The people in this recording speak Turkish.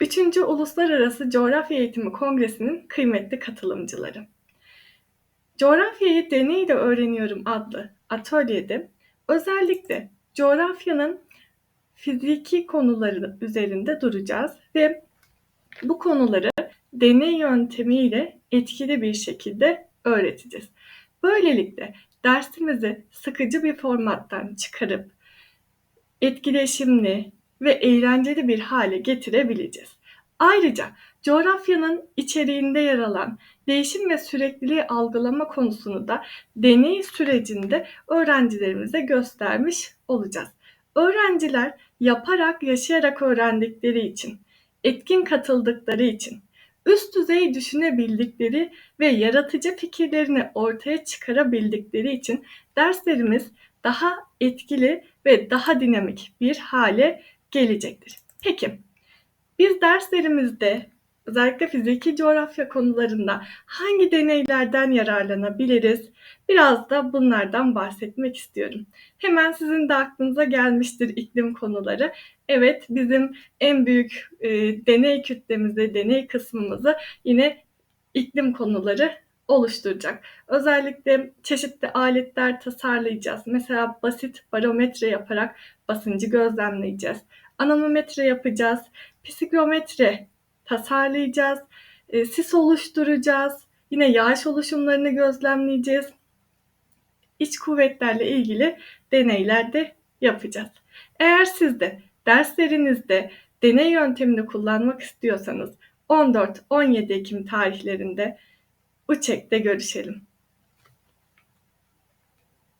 3. Uluslararası Coğrafya Eğitimi Kongresi'nin kıymetli katılımcıları. Coğrafyayı Deneyle Öğreniyorum adlı atölyede özellikle coğrafyanın fiziki konuları üzerinde duracağız ve bu konuları deney yöntemiyle etkili bir şekilde öğreteceğiz. Böylelikle dersimizi sıkıcı bir formattan çıkarıp etkileşimli ve eğlenceli bir hale getirebileceğiz. Ayrıca coğrafyanın içeriğinde yer alan değişim ve sürekliliği algılama konusunu da deney sürecinde öğrencilerimize göstermiş olacağız. Öğrenciler yaparak, yaşayarak öğrendikleri için, etkin katıldıkları için, üst düzey düşünebildikleri ve yaratıcı fikirlerini ortaya çıkarabildikleri için derslerimiz daha etkili ve daha dinamik bir hale gelecektir. Peki, biz derslerimizde özellikle fiziki coğrafya konularında hangi deneylerden yararlanabiliriz? Biraz da bunlardan bahsetmek istiyorum. Hemen sizin de aklınıza gelmiştir iklim konuları. Evet, bizim en büyük e, deney kütlemizi, deney kısmımızı yine iklim konuları oluşturacak. Özellikle çeşitli aletler tasarlayacağız. Mesela basit barometre yaparak basıncı gözlemleyeceğiz. Anemometre yapacağız. Psikiyometre tasarlayacağız. E, sis oluşturacağız. Yine yağış oluşumlarını gözlemleyeceğiz. İç kuvvetlerle ilgili deneyler de yapacağız. Eğer siz de derslerinizde deney yöntemini kullanmak istiyorsanız 14-17 Ekim tarihlerinde UÇEK'te görüşelim.